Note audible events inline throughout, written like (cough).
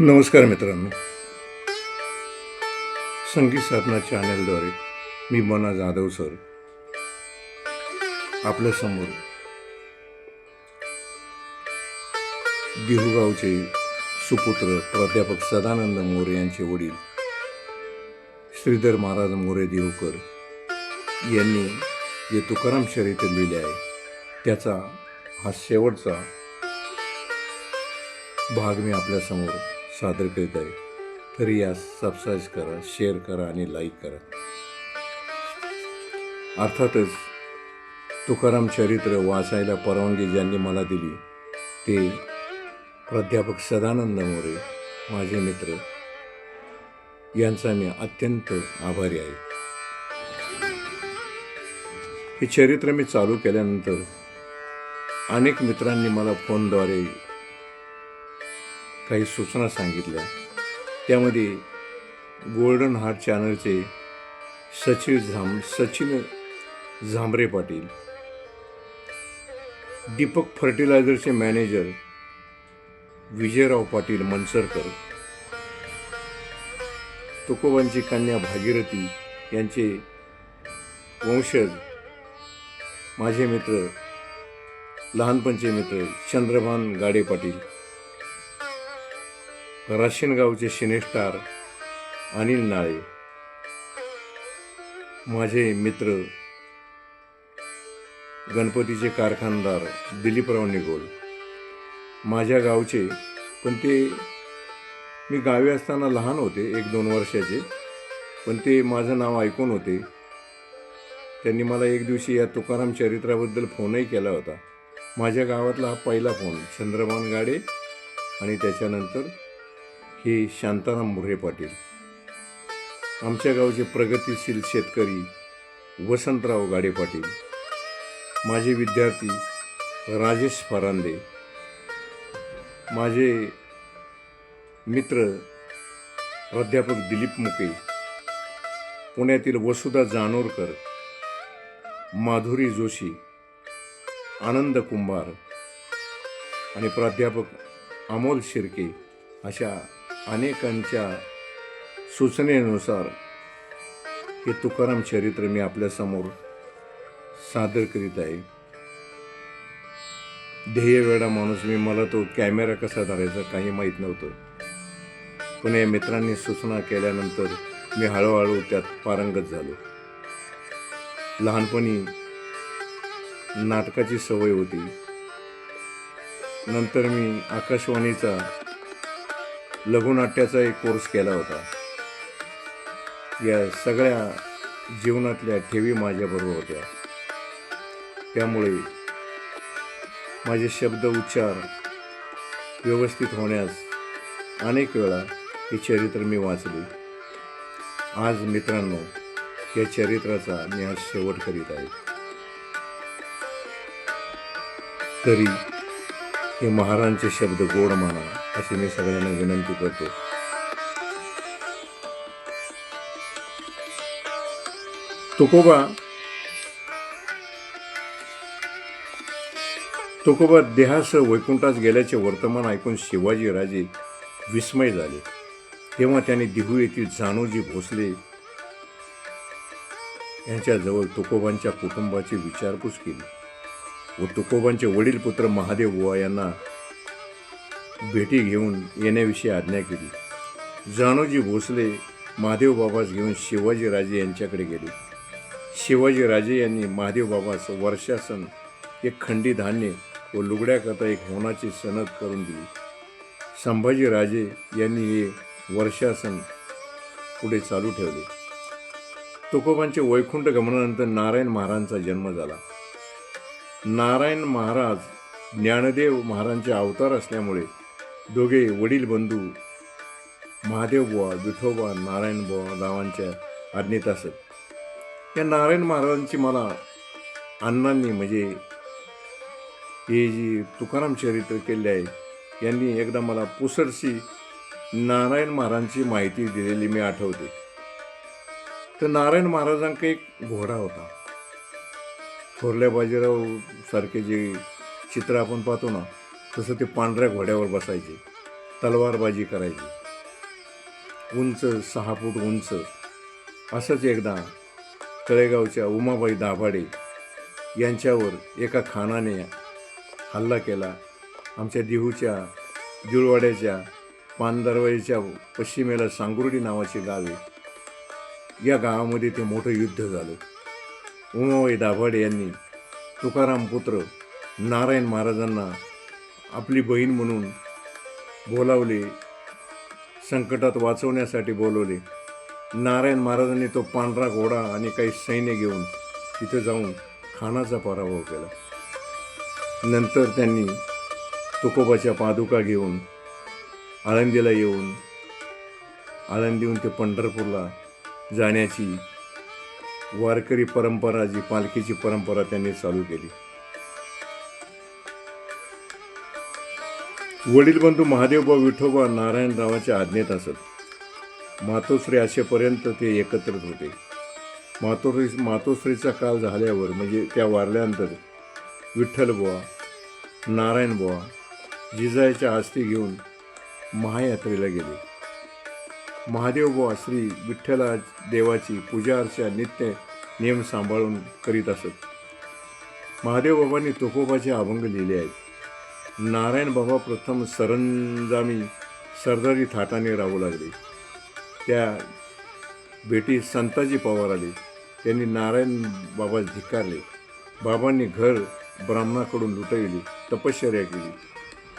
नमस्कार मित्रांनो. संगीत साधना चॅनलद्वारे मी मना जाधव सर आपल्यासमोर देहुगावचे सुपुत्र प्राध्यापक सदानंद मोरे यांचे वडील श्रीधर महाराज मोरे देवकर यांनी जे तुकाराम चरित्र लिहिले आहे त्याचा हा शेवटचा भाग मी आपल्यासमोर सादर करीत आहे. तरी यास सबस्क्राईब करा शेअर करा आणि लाईक करा. अर्थातच तुकाराम चरित्र वाचायला परवानगी ज्यांनी मला दिली ते प्राध्यापक सदानंद मोरे माझे मित्र. यांचा मी अत्यंत आभारी आहे. हे चरित्र मी चालू केल्यानंतर अनेक मित्रांनी मला फोनद्वारे काही सूचना सांगितल्या. त्यामध्ये गोल्डन हार्ट चॅनलचे सचिव झाम सचिन झांबरे पाटील दीपक फर्टिलायझरचे मॅनेजर विजयराव पाटील मनसरकर तुकोबांची कन्या भागीरथी यांचे वंशज माझे मित्र लहानपणचे मित्र चंद्रभान गाडे पाटील राशीनगावचे सिनेस्टार अनिल नाळे माझे मित्र गणपतीचे कारखानदार दिलीपराव निगोल. माझ्या गावचे पण ते मी गावी असताना लहान होते एक दोन वर्षाचे पण ते माझं नाव ऐकून होते. त्यांनी मला एक दिवशी या तुकाराम चरित्राबद्दल फोनही केला होता. माझ्या गावातला हा पहिला फोन चंद्रभान गाडे आणि त्याच्यानंतर हे शांताराम मोरे पाटील. आमच्या गावचे प्रगतिशील शेतकरी वसंतराव गाडे पाटील. माझे विद्यार्थी राजेश फरांदे. माझे मित्र प्राध्यापक दिलीप मुके. पुण्यातील वसुधा जानोरकर माधुरी जोशी आनंद कुंभार आणि प्राध्यापक अमोल शिर्के अशा अनेकांच्या सूचनेनुसार हे तुकाराम चरित्र मी आपल्यासमोर सादर करीत आहे. ध्येयवेडा माणूस मी मला तो कॅमेरा कसा धरायचा काही माहीत नव्हतं. पण या मित्रांनी सूचना केल्यानंतर मी हळूहळू त्यात पारंगत झालो. लहानपणी नाटकाची सवय होती. नंतर मी आकाशवाणीचा लघुनाट्याचा एक कोर्स केला होता. या सगळ्या जीवनातल्या ठेवी माझ्याबरोबर होत्या. त्यामुळे माझे शब्द उच्चार व्यवस्थित होण्यास अनेक वेळा हे चरित्र मी वाचले. आज मित्रांनो या चरित्राचा मी आज शेवट करीत आहे. तरी हे महाराजांचे शब्द गोड माना. अशी मी सगळ्यांना विनंती करतो. तुकोबा. तुकोबा देहासह वैकुंठास गेल्याचे वर्तमान ऐकून शिवाजी राजे विस्मय झाले. तेव्हा त्यांनी दिहू येथील जानोजी भोसले यांच्याजवळ तुकोबांच्या कुटुंबाची विचारपूस केली व तुकोबांचे वडील पुत्र महादेव बुवा यांना भेटी घेऊन येण्याविषयी आज्ञा केली. जानोजी भोसले महादेव बाबास घेऊन शिवाजीराजे यांच्याकडे गेले. शिवाजीराजे यांनी महादेवबाबास वर्षासन एक खंडी धान्य व लुगड्याकरता एक होनाची सनद करून दिली. संभाजीराजे यांनी हे वर्षासन पुढे चालू ठेवले. तुकोबांचे वैकुंठ गमनानंतर नारायण महाराजांचा जन्म झाला. नारायण महाराज ज्ञानदेव महाराजांचे अवतार असल्यामुळे दोघे वडील बंधू महादेव बुवा विठोबा नारायण बुवा रावांच्या आज्ञेत असत या नारायण महाराजांची मला अण्णांनी म्हणजे हे जी तुकाराम चरित्र केले आहे यांनी एकदा मला पुसरशी नारायण महाराजांची माहिती दिलेली मी आठवते. तर नारायण महाराजांचा एक घोडा होता. थोरल्या बाजीराव सारखे जे चित्र आपण पाहतो ना तसं ते पांढऱ्या घोड्यावर बसायचे तलवारबाजी करायची. उंच सहा फूट उंच असंच एकदा तळेगावच्या उमाबाई दाभाडे यांच्यावर एका खानाने हल्ला केला. आमच्या देहूच्या जुळवाड्याच्या पानदरवाईच्या पश्चिमेला सांगुर्डी नावाचे गाव आहे. या गावामध्ये ते मोठं युद्ध झालं. उमाबाई दाभाडे यांनी तुकाराम पुत्र नारायण महाराजांना आपली बहीण म्हणून बोलावले संकटात वाचवण्यासाठी बोलवले. नारायण महाराजांनी तो पांढरा घोडा आणि काही सैन्य घेऊन तिथे जाऊन खानाचा पराभव केला. नंतर त्यांनी तुकोबाच्या पादुका घेऊन आळंदीला येऊन आळंदीहून ते पंढरपूरला जाण्याची वारकरी परंपरा जी पालखीची परंपरा त्यांनी चालू केली. वडील बंधू महादेवबा विठोबा नारायणरावाच्या आज्ञेत असत. मातोश्री असेपर्यंत ते एकत्रित होते. मातोश्री मातोश्रीचा काळ झाल्यावर म्हणजे त्या वारल्यानंतर विठ्ठल बुवा नारायण बुवा जिजाईच्या आस्ती घेऊन महायात्रेला गेले. महादेवबुवा श्री विठ्ठला देवाची पूजा अर्चा नित्य नियम सांभाळून करीत असत. महादेव बाबांनी तुकोबाचे अभंग लिहिले आहेत. नारायण बाबा प्रथम सरंजामी सरदारी थाटाने राहू लागले. त्या भेटी संताजी पवार आले. त्यांनी नारायण बाबा धिक्कारले. बाबांनी घर ब्राह्मणाकडून लुटविली तपश्चर्या केली.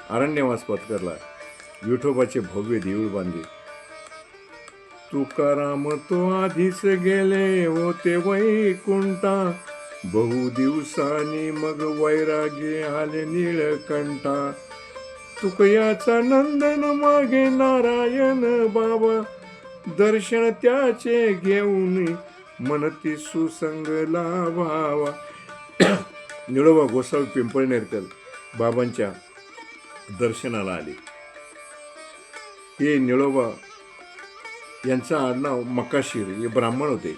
अरण्यवास पत्करला. विठोबाचे भव्य देऊळ बांधले. तुकाराम तो आधीच गेले होते वैकुंठा. बहु दिवसांनी मग वैरागी आले नीळकंठा तुकयाचा नंदन मागे नारायण बाबा. दर्शन त्याचे घेऊन मनती सुसंग लाभावा (coughs) निळोबा गोसावी पिंपळनेरकर बाबांच्या दर्शनाला आले. हे निळोबा यांचं आडनाव मकाशीर हे ब्राह्मण होते.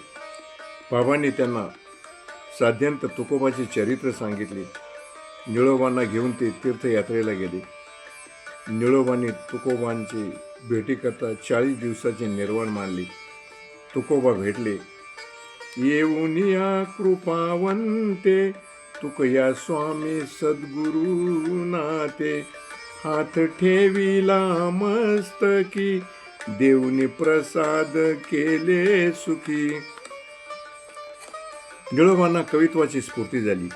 बाबांनी त्यांना साध्यंत तुकोबाचे चरित्र सांगितले. निळोबांना घेऊन ते तीर्थयात्रेला गेले. निळोबांनी तुकोबांची भेटीकरता चाळीस दिवसाचे निर्वाण मानले तुकोबा भेटले. येऊन या कृपावंते तुक या स्वामी सद्गुरु नाते. हात ठेविला मस्तकी देवनी प्रसाद केले सुखी. निळोबांना कवित्वाची स्फूर्ती झाली.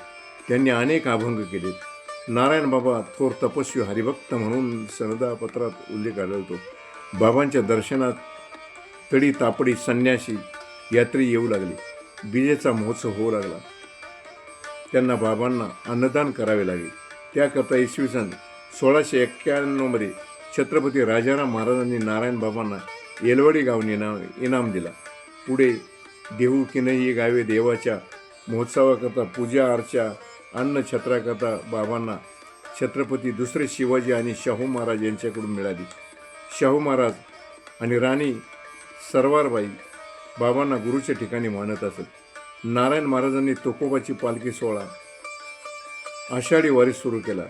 त्यांनी अनेक अभंग केले नारायण बाबा थोर तपस्वी हरिभक्त म्हणून सनदापत्रात उल्लेख आढळतो. बाबांच्या दर्शनात तडी तापडी संन्यासी यात्री येऊ लागले. बीजेचा महोत्सव होऊ लागला. त्यांना बाबांना अन्नदान करावे लागेल. त्याकरता इसवी सन सोळाशे एक्क्याण्णवमध्ये छत्रपती राजाराम महाराजांनी नारायण बाबांना येलवाडी गाव इनाम इनाम दिला. पुढे देऊ की नाही गावे देवाच्या महोत्सवाकरता पूजा अर्चा अन्न छत्राकरता बाबांना छत्रपती दुसरे शिवाजी आणि शाहू महाराज यांच्याकडून मिळाली. शाहू महाराज आणि राणी सरवारबाई बाबांना गुरुच्या ठिकाणी मानत असत नारायण महाराजांनी तोकोबाची पालखी सोहळा आषाढी वारी सुरू केला.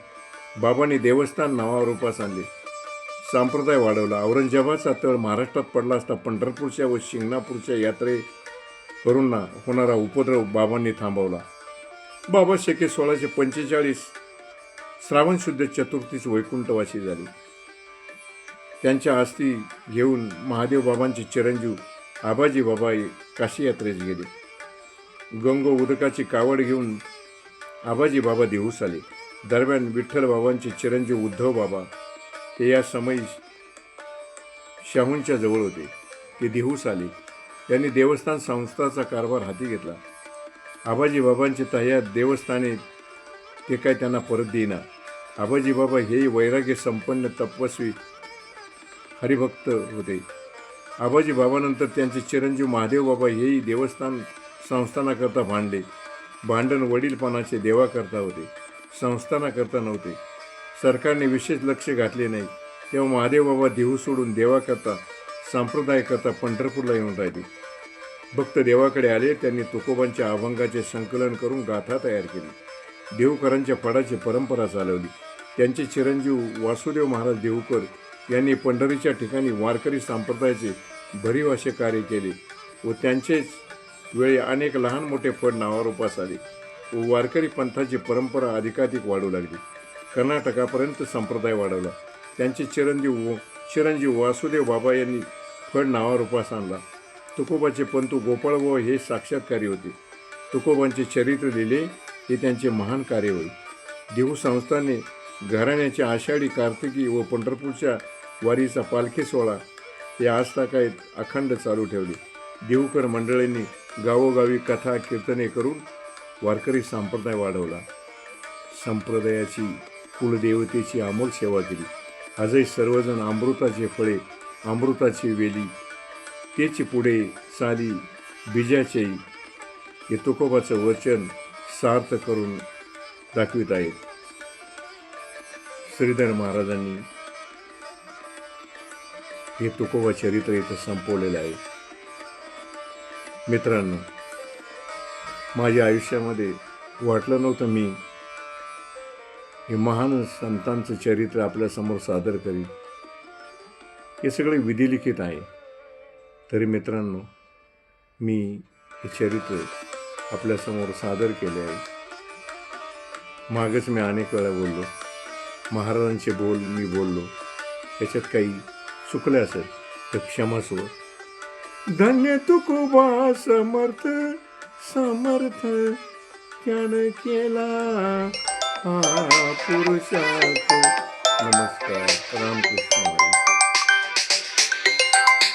बाबांनी देवस्थान नावारूपास आणले. संप्रदाय वाढवला. औरंगजेबाचा तळ महाराष्ट्रात पडला असता पंढरपूरच्या व शिंगणापूरच्या यात्रे करूंना होणारा उपद्रव बाबांनी थांबवला. बाबा शेके सोळाशे पंचेचाळीस श्रावण शुद्ध चतुर्थीस वैकुंठवासी झाली. त्यांच्या अस्थी घेऊन महादेव बाबांचे चिरंजीव आबाजी बाबा काशी यात्रेस गेले. गंगो उदकाची कावड घेऊन आबाजी बाबा देऊस आले. दरम्यान विठ्ठल बाबांचे चिरंजीव उद्धव बाबा हे या समयी शाहूंच्या जवळ होते. ते देहूस आले. त्यांनी देवस्थान संस्थाचा कारभार हाती घेतला. आबाजी तह्यात देवस्थाने ते काय त्यांना परत देईना. आबाजी बाबा हेही वैराग्य संपन्न तपस्वी हरिभक्त होते. आबाजी बाबानंतर त्यांचे चिरंजीव महादेव बाबा हेही देवस्थान संस्थानाकरता भांडले. भांडण वडीलपणाचे देवाकरता होते. संस्थानाकरता नव्हते. सरकारने विशेष लक्ष घातले नाही. तेव्हा महादेव बाबा देहू सोडून देवाकरता सांप्रदायिकता पंढरपूरला येऊन राहिले. भक्त देवाकडे आले त्यांनी तुकोबांच्या अभंगाचे संकलन करून गाथा तयार केली. देवकरांच्या फडाची परंपरा चालवली. त्यांचे चिरंजीव वासुदेव महाराज देवकर यांनी पंढरीच्या ठिकाणी वारकरी संप्रदायाचे भरीव असे कार्य केले व त्यांचेच वेळी अनेक लहान मोठे फड नावारूपास आले व वारकरी पंथाची परंपरा अधिकाधिक वाढू लागली. कर्नाटकापर्यंत संप्रदाय वाढवला. त्यांचे चिरंजीव व चिरंजीव वासुदेव बाबा यांनी फड नावारूपास आणला. तुकोबाचे पंतू गोपाळबुवा हे साक्षात्कारी होते. तुकोबांचे चरित्र लिहिले हे त्यांचे महान कार्य होय. देहू संस्थाने घराण्याच्या आषाढी कार्तिकी व पंढरपूरच्या वारीचा पालखी सोहळा हे आजताकायत अखंड चालू ठेवले. देहूकर मंडळींनी गावोगावी कथा कीर्तने करून वारकरी संप्रदाय वाढवला. संप्रदायाची कुलदेवतेची अमोल सेवा केली आजही सर्वजण अमृताचे फळे अमृताची वेली तेच पुढे साली बीजाचे हे तुकोबाचं वचन सार्थ करून दाखवित आहेत. श्रीधर महाराजांनी हे तुकोबा चरित्र इथं संपवलेलं आहे. मित्रांनो माझ्या आयुष्यामध्ये वाटलं नव्हतं मी हे महान संतांचं चरित्र आपल्यासमोर सादर करीत हे सगळे विधिलिखित आहे. तरी मित्रांनो मी हे चरित्र आपल्यासमोर सादर केले आहे. मागच मी अनेक वेळा बोललो. महाराजांचे बोल मी बोललो. त्याच्यात काही चुकले असेल तर क्षमस्व धन्य तुकोबा समर्थ समर्थ त्यानं केला. पुरुषार्थ नमस्कार रामकृष्ण हरी.